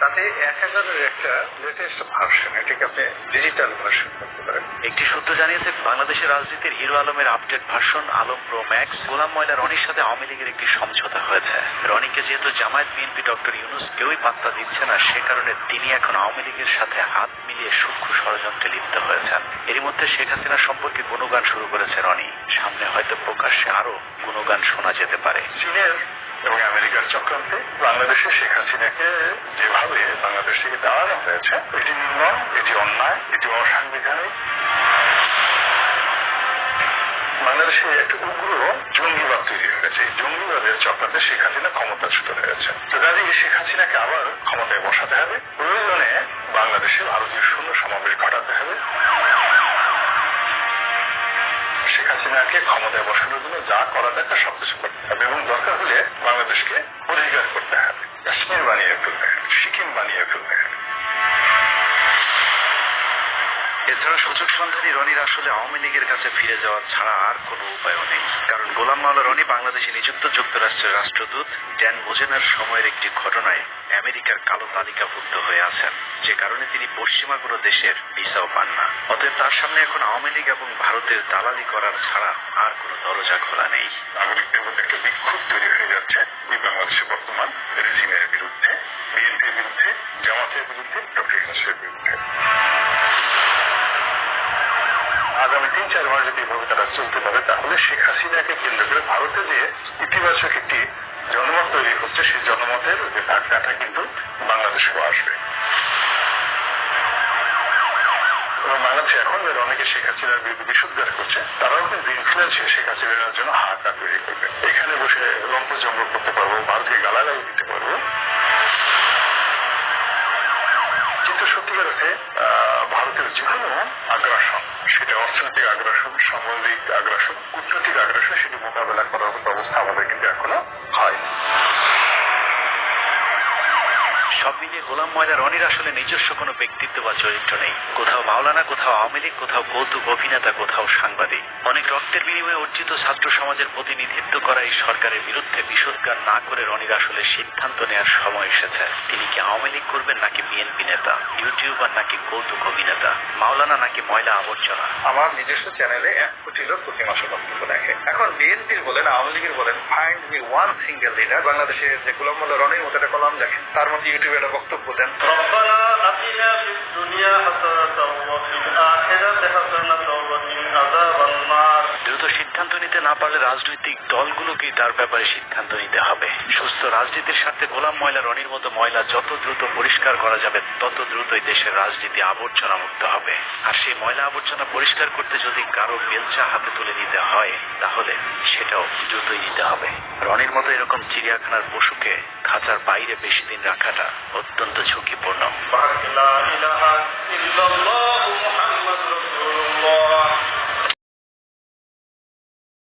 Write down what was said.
তাতে এক হাজারের একটা লেটেস্ট ভার্সন এটাকে আপনি ডিজিটাল ভার্সন করতে পারেন। একটি সূত্র জানিয়েছে বাংলাদেশের রাজনীতির হিরো আলমের update version Alam pro max Golam Maula রনির সাথে আওয়ামী লীগের একটি সমঝোতা হয়েছে। রনিকে যেহেতু জামায়াত বিএনপি ডক্টর ইউনুস কেউই পাত্তা দিচ্ছে না সে কারণে তিনি এখন আওয়ামী লীগের সাথে হাত মিলিয়ে সূক্ষ্ম ষড়যন্ত্রে লিপ্ত হয়েছেন। এরই মধ্যে শেখ হাসিনা সম্পর্কে গুণগান শুরু করেছে রনি। সামনে হয়তো প্রকাশ্যে আরও গুণগান শোনা যেতে পারে। চীনের এবং আমেরিকার চক্রান্তে বাংলাদেশে শেখ হাসিনাকে যেভাবে বাংলাদেশ থেকে দাঁড়ানো হয়েছে, এটি নির্মম, এটি অন্যায়, এটি অসাংবিধানিক। বাংলাদেশে একটা উগ্র জঙ্গিবাদ তৈরি হয়েছে জঙ্গিবাদের চক্রান্তে শেখ হাসিনা ক্ষমতাচ্যুত হয়েছে তো কাজে শেখ হাসিনাকে আবার ক্ষমতায় বসাতে হবে। প্রয়োজনে বাংলাদেশে ভারতীয় শূন্য সমাবেশ ঘটাতে হবে। শেখ হাসিনাকে ক্ষমতায় বসানোর জন্য যা করা দরকার সবকিছু করতে হবে এবং দরকার মানুষকে এছাড়া সুযোগ সন্ধানী রনির আসলে আওয়ামী লীগের কাছে ফিরে যাওয়া ছাড়া আর কোনো উপায়ও নেই। কারণ গোলাম মাওলা রনি বাংলাদেশে নিযুক্ত যুক্তরাষ্ট্রের রাষ্ট্রদূত ড্যান মোজেনার সময়ের একটি ঘটনায় আমেরিকার কালো তালিকাভুক্ত হয়ে আছেন। যে কারণে তিনি পশ্চিমা কোনো দেশের ভিসাও পান না। অতএব তার সামনে এখন আওয়ামী লীগ এবং ভারতের দালালি করার ছাড়া আর কোনো দরজা খোলা নেই। নাগরিকদের মধ্যে একটা বিক্ষোভ তৈরি হয়ে যাচ্ছে, এই বাংলাদেশের বর্তমান আগামী তিন চার মাস যদি এভাবে তারা চলতে পারে তাহলে শেখ হাসিনাকে কেন্দ্র করে ভারতে যে ইতিবাচক একটি জনমত তৈরি হচ্ছে সেই জনমতের যে ধাক্কাটা কিন্তু বাংলাদেশেও আসবে। বাংলাদেশে এখন যারা অনেকে শেখ হাসিনার বিরুদ্ধে বিশুদ্ধার করছে তারাও কিন্তু ইনফ্লুয়েন্স হয়ে শেখ হাসিনার জন্য হাহাকার তৈরি করবে। এখানে বসে লম্পজম্ব করতে পারব ভারতকে গালাগালি দিতে পারব। কিন্তু সত্যিকার অর্থে আহ, ভারতের যে কোনো আগ্রাসন। সেটা অর্থনৈতিক আগ্রাসন সামরিক সব মিলিয়ে গোলাম ময়লা রনির আসলে নিজস্ব কোনো ব্যক্তিত্ব বা চরিত্র নেই। কোথাও মাওলানা, কোথাও আওয়ামী লীগ, কোথাও কৌতুক অভিনেতা, কোথাও সাংবাদিক। অনেক রক্তের বিনিময়ে অর্জিত ছাত্র সমাজের প্রতিনিধিত্ব করা এই সরকারের বিরুদ্ধে বিষোদ্গার না করে রনির আসলে সিদ্ধান্ত নেওয়ার সময় এসেছে। তিনি কি আওয়ামী লীগ করবেন নাকি বিএনপি নেতা, ইউটিউবার নাকি কৌতুক অভিনেতা, মাওলানা নাকি ময়লা আবর্জনা? আমার নিজস্ব চ্যানেলে এক কোটি লোক প্রতি মাসে বক্তব্য দেখে। এখন বিএনপির বলেন, আওয়ামী লীগের বলেন find me one single leader বাংলাদেশের যে গোলাম মোল্লা রনির মতো একটা কলাম দেখেন তার মধ্যে ইউটিউবে বক্তব্য দেন। সিদ্ধান্ত নিতে না পারলে রাজনৈতিক দলগুলোকেই তার ব্যাপারে সিদ্ধান্ত নিতে হবে। সুস্থ রাজনীতির স্বার্থে গোলাম ময়লা, রনির মতো ময়লা যত দ্রুত পরিষ্কার করা যাবে, তত দ্রুতই দেশের রাজনীতি আবর্জনা মুক্ত হবে। আর সেই ময়লা আবর্জনা পরিষ্কার করতে যদি কারও বেলচা হাতে তুলে নিতে হয়, তাহলে সেটাও দ্রুতই নিতে হবে। রনির মতো এরকম চিড়িয়াখানার পশুকে খাঁচার বাইরে বেশি দিন রাখাটা অত্যন্ত ঝুঁকিপূর্ণ।